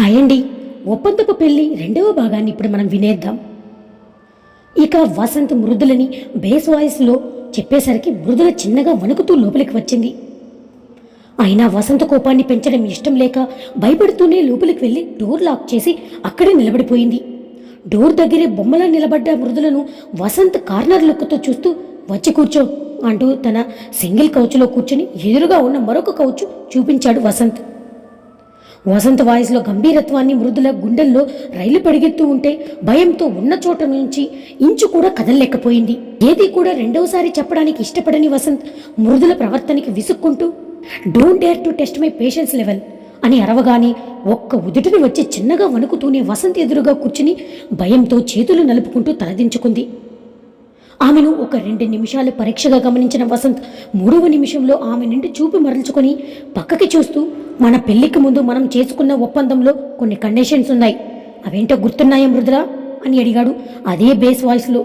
Hi అండి ఒప్పందపు పెళ్ళి రెండవ భాగాన్ని ఇప్పుడు మనం వినేద్దాం. ఇక వసంత్ మృదులని బేస్ వాయిస్లో చెప్పేసరికి మృదుల చిన్నగా వణుకుతూ లోపలికి వచ్చింది. అయినా వసంత కోపాన్ని పెంచడం ఇష్టం లేక భయపడుతూనే లోపలికి వెళ్ళి డోర్ లాక్ చేసి అక్కడే నిలబడిపోయింది. డోర్ దగ్గరే బొమ్మలా నిలబడ్డ మృదులను వసంత్ కార్నర్ లుక్తో చూస్తూ వచ్చి కూర్చో అంటూ తన సింగిల్ కౌచ్లో కూర్చుని ఎదురుగా ఉన్న మరొక కౌచ్ చూపించాడు వసంత్. వసంత వాయిస్లో గంభీరత్వాన్ని మృదుల గుండెల్లో రైలు పరిగెత్తూ ఉంటే భయంతో ఉన్న చోట నుంచి ఇంచు కూడా కదలలేకపోయింది. ఏది కూడా రెండవసారి చెప్పడానికి ఇష్టపడని వసంత్ మృదుల ప్రవర్తనకి విసుక్కుంటూ don't dare to test my patience level అని అరవగానే ఒక్క ఉదుటిని వచ్చి చిన్నగా వణుకుతూనే వసంత్ ఎదురుగా కూర్చుని భయంతో చేతులు నలుపుకుంటూ తలదించుకుంది. ఆమెను ఒక రెండు నిమిషాలు పరీక్షగా గమనించిన వసంత్ మూడవ నిమిషంలో ఆమె నుండి చూపు మరల్చుకొని పక్కకి చూస్తూ మన పెళ్ళికి ముందు మనం చేసుకున్న ఒప్పందంలో కొన్ని కండిషన్స్ ఉన్నాయి. అవేంటో గుర్తున్నాయా మృదుల? అని అడిగాడు అదే బేస్ వాయిస్లో.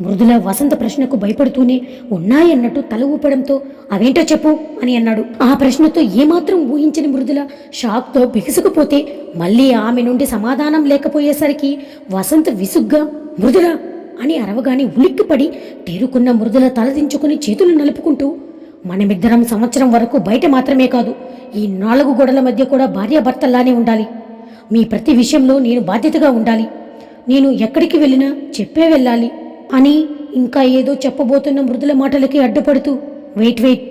మృదుల వసంత ప్రశ్నకు భయపడుతూనే ఉన్నాయన్నట్టు తల ఊపడంతో అవేంటో చెప్పు అని అన్నాడు. ఆ ప్రశ్నతో ఏమాత్రం ఊహించని మృదుల షాక్తో బిగుసుకుపోతే మళ్ళీ ఆమె నుండి సమాధానం లేకపోయేసరికి వసంత విసుగ్గా మృదుల అని అరవగానే ఉలిక్కిపడి తేరుకున్న మృదుల తలదించుకుని చేతులు నలుపుకుంటూ మనమిద్దరం సంవత్సరం వరకు బయట మాత్రమే కాదు ఈ నాలుగు గోడల మధ్య కూడా భార్యాభర్తల్లానే ఉండాలి. మీ ప్రతి విషయంలో నేను బాధ్యతగా ఉండాలి. నేను ఎక్కడికి వెళ్ళినా చెప్పే వెళ్ళాలి. అని ఇంకా ఏదో చెప్పబోతున్న మృదుల మాటలకి అడ్డుపడుతూ వెయిట్ వెయిట్.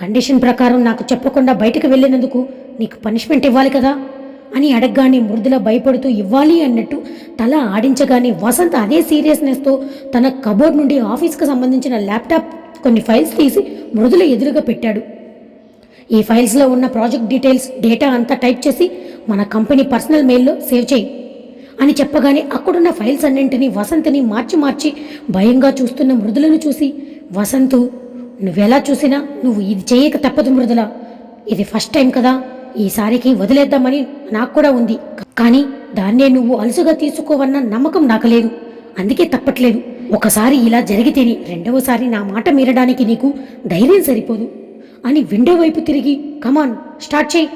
కండిషన్ ప్రకారం నాకు చెప్పకుండా బయటకు వెళ్ళినందుకు నీకు పనిష్మెంట్ ఇవ్వాలి కదా? అని అడగగానే మృదుల భయపడుతూ ఇవ్వాలి అన్నట్టు తల ఆడించగానే వసంత్ అదే సీరియస్నెస్తో తన కబోర్డ్ నుండి ఆఫీస్కి సంబంధించిన ల్యాప్టాప్ కొన్ని ఫైల్స్ తీసి మృదుల ఎదురుగా పెట్టాడు. ఈ ఫైల్స్లో ఉన్న ప్రాజెక్ట్ డీటెయిల్స్ డేటా అంతా టైప్ చేసి మన కంపెనీ పర్సనల్ మెయిల్లో సేవ్ చేయి. అని చెప్పగానే అక్కడున్న ఫైల్స్ అన్నింటినీ వసంత్ని మార్చి మార్చి భయంగా చూస్తున్న మృదులను చూసి వసంతు నువ్వెలా చూసినా నువ్వు ఇది చేయక తప్పదు మృదుల. ఇది ఫస్ట్ టైం కదా. ఈసారికి వదిలేద్దామని నాకు కూడా ఉంది. కానీ దాన్నే నువ్వు అలుసుగా తీసుకోవన్న నమ్మకం నాకు లేదు. అందుకే తప్పట్లేదు. ఒకసారి ఇలా జరిగితేని రెండవసారి నా మాట మీరడానికి నీకు ధైర్యం సరిపోదు. అని విండో వైపు తిరిగి కమాన్ స్టార్ట్ చేయి.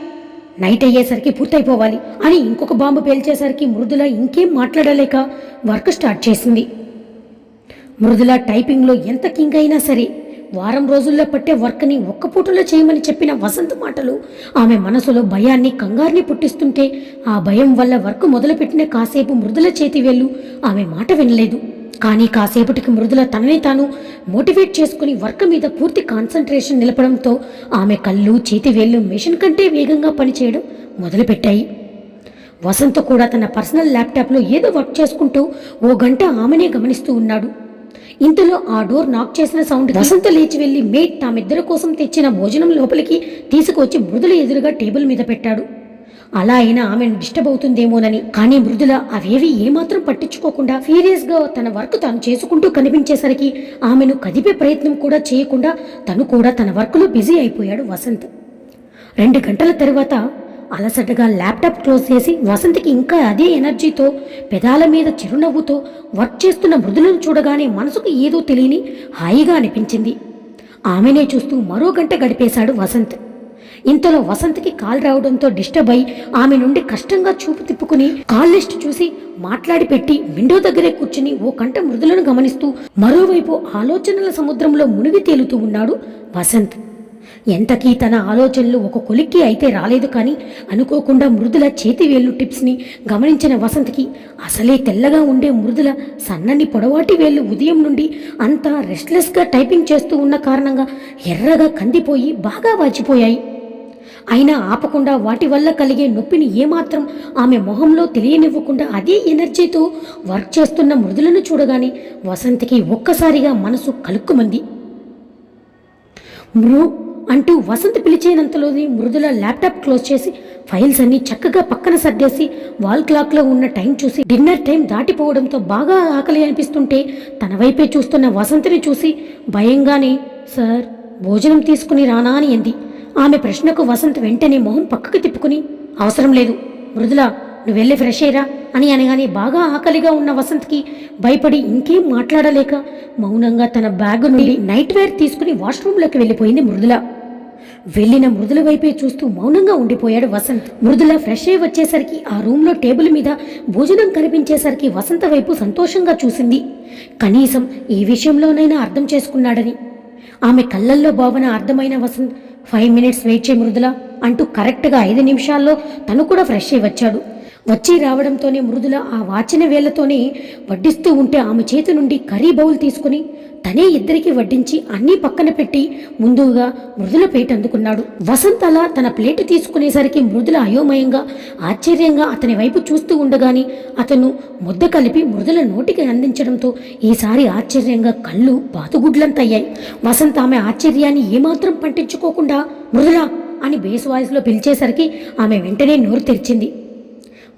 నైట్ అయ్యేసరికి పూర్తయిపోవాలి. అని ఇంకొక బాంబు పేల్చేసరికి మృదుల ఇంకేం మాట్లాడలేక వర్క్ స్టార్ట్ చేసింది. మృదుల టైపింగ్లో ఎంత కింగ్ అయినా సరే వారం రోజుల్లో పట్టే వర్క్ని ఒక్క పూటలో చేయమని చెప్పిన వసంత్ మాటలు ఆమె మనసులో భయాన్ని కంగారుని పుట్టిస్తుంటే ఆ భయం వల్ల వర్క్ మొదలుపెట్టిన కాసేపు మృదుల చేతి వేళ్ళు ఆమె మాట వినలేదు. కానీ కాసేపటికి మృదుల తనని తాను మోటివేట్ చేసుకుని వర్క్ మీద పూర్తి కాన్సన్ట్రేషన్ నిలపడంతో ఆమె కళ్ళు చేతి వేళ్ళు మెషిన్ కంటే వేగంగా పనిచేయడం మొదలుపెట్టాయి. వసంత్ కూడా తన పర్సనల్ ల్యాప్టాప్లో ఏదో వర్క్ చేసుకుంటూ ఓ గంట ఆమెనే గమనిస్తూ ఉన్నాడు. ఇంతలో ఆ డోర్ నాక్ చేసిన సౌండ్ వసంత లేచి వెళ్ళి మేట్ తామిద్దరి కోసం తెచ్చిన భోజనం లోపలికి తీసుకొచ్చి మృదుల ఎదురుగా టేబుల్ మీద పెట్టాడు. అలా అయినా ఆమెను డిస్టర్బ్ అవుతుందేమోనని కానీ మృదుల అవేవి ఏమాత్రం పట్టించుకోకుండా సీరియస్గా తన వర్క్ తాను చేసుకుంటూ కనిపించేసరికి ఆమెను కదిపే ప్రయత్నం కూడా చేయకుండా తను కూడా తన వర్క్లో బిజీ అయిపోయాడు వసంత్. రెండు గంటల తర్వాత అలసటగా ల్యాప్టాప్ క్లోజ్ చేసి వసంత్కి ఇంకా అదే ఎనర్జీతో పెదాల మీద చిరునవ్వుతో వర్క్ చేస్తున్న మృదులను చూడగానే మనసుకు ఏదో తెలియని హాయిగా అనిపించింది. ఆమెనే చూస్తూ మరో గంట గడిపేశాడు వసంత్. ఇంతలో వసంత్కి కాల్ రావడంతో డిస్టర్బ్ అయి ఆమె నుండి కష్టంగా చూపు తిప్పుకుని కాల్ లిస్ట్ చూసి మాట్లాడి పెట్టి విండో దగ్గరే కూర్చుని ఓ కంట మృదులను గమనిస్తూ మరోవైపు ఆలోచనల సముద్రంలో మునిగి తేలుతూ ఉన్నాడు వసంత్. ఎంతకీ తన ఆలోచనలు ఒక కొలిక్కి అయితే రాలేదు కానీ అనుకోకుండా మృదుల చేతి వేళ్ళు టిప్స్ని గమనించిన వసంత్కి అసలే తెల్లగా ఉండే మృదుల సన్నని పొడవాటి వేళ్ళు ఉదయం నుండి అంతా రెస్ట్లెస్గా టైపింగ్ చేస్తూ ఉన్న కారణంగా ఎర్రగా కందిపోయి బాగా వాచిపోయాయి. అయినా ఆపకుండా వాటి వల్ల కలిగే నొప్పిని ఏమాత్రం ఆమె మొహంలో తెలియనివ్వకుండా అదే ఎనర్జీతో వర్క్ చేస్తున్న మృదులను చూడగానే వసంతికి ఒక్కసారిగా మనసు కలుక్కుమంది. మృ అంటూ వసంత్ పిలిచేనంతలోనే మృదుల ల్యాప్టాప్ క్లోజ్ చేసి ఫైల్స్ అన్ని చక్కగా పక్కన సర్దేసి వాల్ క్లాక్లో ఉన్న టైం చూసి డిన్నర్ టైం దాటిపోవడంతో బాగా ఆకలి అనిపిస్తుంటే తన వైపే చూస్తున్న వసంతిని చూసి భయంగానే సార్ భోజనం తీసుకుని రానా అని అంది. ఆమె ప్రశ్నకు వసంత్ వెంటనే మొహం పక్కకు తిప్పుకుని అవసరం లేదు మృదుల నువ్వు వెళ్ళి ఫ్రెష్ అయ్యరా అని అనగానే బాగా ఆకలిగా ఉన్న వసంత్కి భయపడి ఇంకేం మాట్లాడలేక మౌనంగా తన బ్యాగ్ నుండి నైట్ వేర్ తీసుకుని వాష్రూమ్లోకి వెళ్ళిపోయింది మృదుల. వెళ్ళిన మృదుల వైపే చూస్తూ మౌనంగా ఉండిపోయాడు వసంత్. మృదుల ఫ్రెష్ అయి వచ్చేసరికి ఆ రూమ్లో టేబుల్ మీద భోజనం కనిపించేసరికి వసంత వైపు సంతోషంగా చూసింది. కనీసం ఈ విషయంలోనైనా అర్థం చేసుకున్నాడని. ఆమె కళ్ళల్లో భావన అర్థమైన వసంత్ ఫైవ్ మినిట్స్ వెయిట్ చేయి మృదుల అంటూ కరెక్ట్గా ఐదు నిమిషాల్లో తను కూడా ఫ్రెష్ అయి వచ్చాడు. వచ్చి రావడంతోనే మృదుల ఆ వాచిన వేళ్ళతోనే వడ్డిస్తూ ఉంటే ఆమె చేతి నుండి కర్రీ బౌల్ తీసుకుని తనే ఇద్దరికి వడ్డించి అన్నీ పక్కన పెట్టి ముందుగా మృదుల ప్లేట్ అందుకున్నాడు. వసంత్ అలా తన ప్లేట్ తీసుకునేసరికి మృదుల అయోమయంగా ఆశ్చర్యంగా అతని వైపు చూస్తూ ఉండగాని అతను ముద్ద కలిపి మృదుల నోటికి అందించడంతో ఈసారి ఆశ్చర్యంగా కళ్ళు బాతుగుడ్లంతయ్యాయి వసంత్ ఆమె ఆశ్చర్యాన్ని ఏమాత్రం పట్టించుకోకుండా మృదుల అని బేస్ వాయిస్లో పిలిచేసరికి ఆమె వెంటనే నోరు తెరిచింది.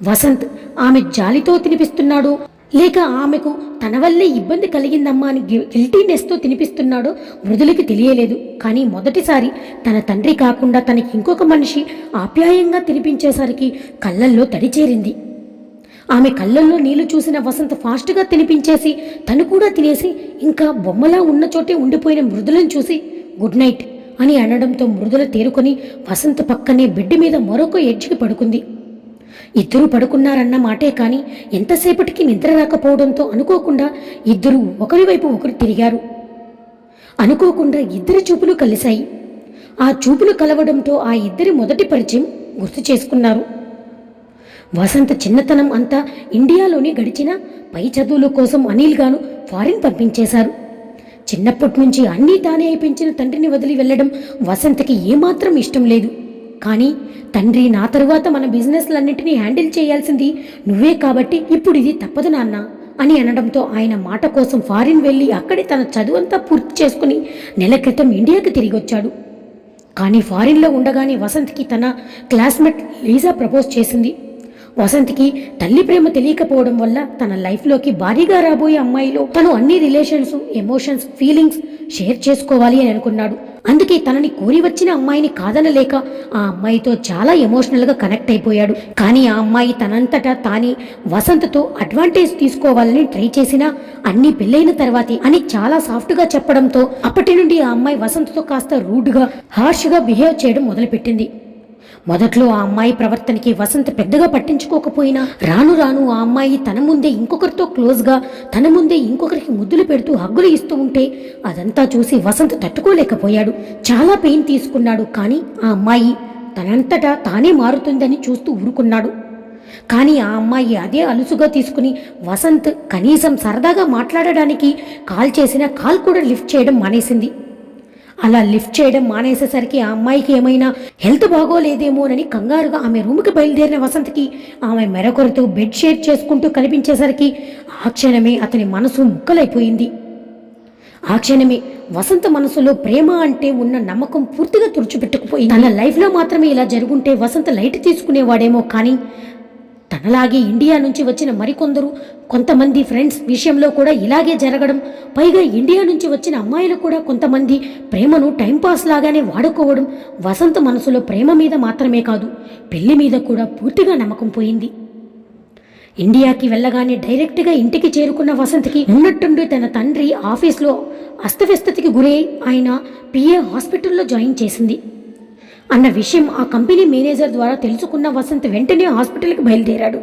వసంత్ ఆమె జాలితో తినిపిస్తున్నాడు. లేక ఆమెకు తన వల్లే ఇబ్బంది కలిగిందమ్మా అని గిల్టీనెస్తో తినిపిస్తున్నాడో మృదులకి తెలియలేదు. కానీ మొదటిసారి తన తండ్రి కాకుండా తనకి ఇంకొక మనిషి ఆప్యాయంగా తినిపించేసరికి కళ్ళల్లో తడి చేరింది. ఆమె కళ్ళల్లో నీళ్ళు చూసిన వసంత ఫాస్ట్గా తినిపించేసి తను కూడా తినేసి ఇంకా బొమ్మలా ఉన్న చోటే ఉండిపోయిన మృదులను చూసి గుడ్ నైట్ అని అనడంతో మృదుల తేరుకొని వసంత పక్కనే బెడ్ మీద మరొక ఎడ్జ్కి పడుకుంది. ఇద్దరు పడుకున్నారన్న మాటే కానీ ఎంతసేపటికి నిద్ర రాకపోవడంతో అనుకోకుండా ఇద్దరు ఒకరి వైపు ఒకరు తిరిగారు. అనుకోకుండా ఇద్దరి చూపులు కలిశాయి. ఆ చూపులు కలవడంతో ఆ ఇద్దరి మొదటి పరిచయం గుర్తు చేసుకున్నారు. వసంత చిన్నతనం అంతా ఇండియాలోనే గడిచిన పై చదువుల కోసం అనిల్ గాను ఫారిన్ పంపించేశారు. చిన్నప్పటి నుంచి అన్నీ తానే పెంచిన తండ్రిని వదిలి వెళ్ళడం వసంతకి ఏమాత్రం ఇష్టం లేదు. కానీ తండ్రి నా తరువాత మన బిజినెస్లన్నింటినీ హ్యాండిల్ చేయాల్సింది నువ్వే కాబట్టి ఇప్పుడు ఇది తప్పదు నాన్న అని అనడంతో ఆయన మాట కోసం ఫారిన్ వెళ్ళి అక్కడే తన చదువంతా పూర్తి చేసుకుని నెల క్రితం ఇండియాకి తిరిగి వచ్చాడు కానీ ఫారిన్లో ఉండగానే వసంత్కి తన క్లాస్మేట్ లీజా ప్రపోజ్ చేసింది. వసంత్కి తల్లి ప్రేమ తెలియకపోవడం వల్ల తన లైఫ్లోకి భారీగా రాబోయే అమ్మాయిలో తను అన్ని రిలేషన్స్ ఎమోషన్స్ ఫీలింగ్స్ షేర్ చేసుకోవాలి అని అనుకున్నాడు. అందుకే తనని కోరి వచ్చిన అమ్మాయిని కాదనలేక ఆ అమ్మాయితో చాలా ఎమోషనల్గా కనెక్ట్ అయిపోయాడు. కానీ ఆ అమ్మాయి తనంతటా తాని వసంత్తో అడ్వాంటేజ్ తీసుకోవాలని ట్రై చేసినా అన్ని పెళ్ళైన తర్వాతే అని చాలా సాఫ్ట్గా చెప్పడంతో అప్పటి నుండి ఆ అమ్మాయి వసంత్తో కాస్త రూడ్గా హార్ష్గా బిహేవ్ చేయడం మొదలుపెట్టింది. మొదట్లో ఆ అమ్మాయి ప్రవర్తనకి వసంత్ పెద్దగా పట్టించుకోకపోయినా రాను రాను ఆ అమ్మాయి తన ముందే ఇంకొకరితో క్లోజ్గా తన ముందే ఇంకొకరికి ముద్దులు పెడుతూ హగ్గులు ఇస్తూ ఉంటే అదంతా చూసి వసంత్ తట్టుకోలేకపోయాడు. చాలా పెయిన్ తీసుకున్నాడు కానీ ఆ అమ్మాయి తనంతటా తానే మారుతుందని చూస్తూ ఊరుకున్నాడు. కానీ ఆ అమ్మాయి అదే అలుసుగా తీసుకుని వసంత్ కనీసం సరదాగా మాట్లాడడానికి కాల్ చేసినా కాల్ కూడా లిఫ్ట్ చేయడం మానేసింది. అలా లిఫ్ట్ చేయడం మానేసేసరికి ఆ అమ్మాయికి ఏమైనా హెల్త్ బాగోలేదేమోనని కంగారుగా ఆమె రూమ్కి బయలుదేరిన వసంత్కి ఆమె మెరొకరితో బెడ్ షేర్ చేసుకుంటూ కనిపించేసరికి ఆ క్షణమే అతని మనసు ముక్కలైపోయింది. ఆ క్షణమే వసంత మనసులో ప్రేమ అంటే ఉన్న నమ్మకం పూర్తిగా తుడిచిపెట్టుకుపోయింది. తన లైఫ్లో మాత్రమే ఇలా జరుగుంటే వసంత లైట్ తీసుకునేవాడేమో కానీ తనలాగే ఇండియా నుంచి వచ్చిన మరికొందరు కొంతమంది ఫ్రెండ్స్ విషయంలో కూడా ఇలాగే జరగడం పైగా ఇండియా నుంచి వచ్చిన అమ్మాయిలు కూడా కొంతమంది ప్రేమను టైంపాస్ లాగానే వాడుకోవడం వసంత మనసులో ప్రేమ మీద మాత్రమే కాదు పెళ్ళి మీద కూడా పూర్తిగా నమ్మకం పోయింది. ఇండియాకి వెళ్ళగానే డైరెక్ట్గా ఇంటికి చేరుకున్న వసంత్కి ఉన్నట్టుండి తన తండ్రి ఆఫీస్లో అస్తవ్యస్తతకి గురై ఆయన పిఏ హాస్పిటల్లో జాయిన్ చేసింది. అన్న విషయం ఆ కంపెనీ మేనేజర్ ద్వారా తెలుసుకున్న వసంత్ వెంటనే హాస్పిటల్కి బయలుదేరాడు.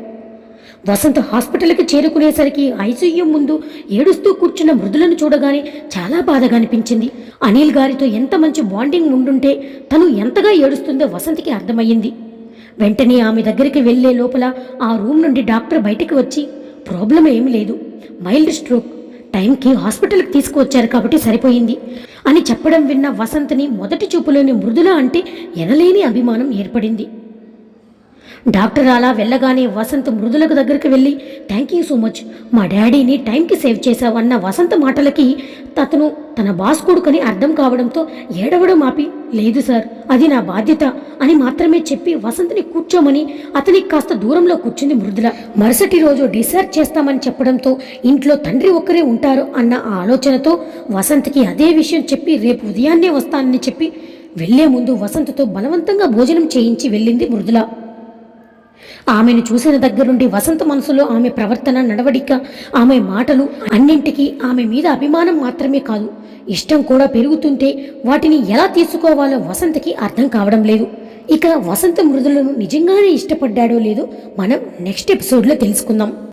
వసంత్ హాస్పిటల్కి చేరుకునేసరికి ఐసీయూ ముందు ఏడుస్తూ కూర్చున్న మృదులను చూడగానే చాలా బాధగా అనిపించింది. అనిల్ గారితో ఎంత మంచి బాండింగ్ ఉండుంటే తను ఎంతగా ఏడుస్తుందో వసంత్కి అర్థమయ్యింది. వెంటనే ఆమె దగ్గరికి వెళ్ళే లోపల ఆ రూమ్ నుండి డాక్టర్ బయటికి వచ్చి ప్రాబ్లం ఏమీ లేదు. Mild stroke. టైంకి హాస్పిటల్కి తీసుకువచ్చారు కాబట్టి సరిపోయింది. అని చెప్పడం విన్న వసంత్ని మొదటి చూపులోని మృదుల అంటే ఎనలేని అభిమానం ఏర్పడింది. డాక్టర్ అలా వెళ్ళగానే వసంత్ మృదులకు దగ్గరికి వెళ్ళి థ్యాంక్ యూ సో మచ్ మా డాడీని టైంకి సేవ్ చేశావన్న వసంత మాటలకి అతను తన బాస్ కొడుకని అర్థం కావడంతో ఏడవడం ఆపి లేదు సార్ అది నా బాధ్యత అని మాత్రమే చెప్పి వసంత్ని కూర్చోమని అతనికి కాస్త దూరంలో కూర్చుంది మృదుల. మరుసటి రోజు డిశ్చార్జ్ చేస్తామని చెప్పడంతో ఇంట్లో తండ్రి ఒక్కరే ఉంటారు అన్న ఆ ఆలోచనతో వసంత్కి అదే విషయం చెప్పి రేపు ఉదయాన్నే వస్తానని చెప్పి వెళ్ళే ముందు వసంత్తో బలవంతంగా భోజనం చేయించి వెళ్ళింది మృదుల. ఆమెను చూసిన దగ్గరుండి వసంత మనసులో ఆమె ప్రవర్తన నడవడిక ఆమె మాటలు అన్నింటికీ ఆమె మీద అభిమానం మాత్రమే కాదు ఇష్టం కూడా పెరుగుతుంటే వాటిని ఎలా తీసుకోవాలో వసంతకి అర్థం కావడం లేదు. ఇక వసంత మృదులను నిజంగానే ఇష్టపడ్డాడో లేదో మనం నెక్స్ట్ ఎపిసోడ్లో తెలుసుకుందాం.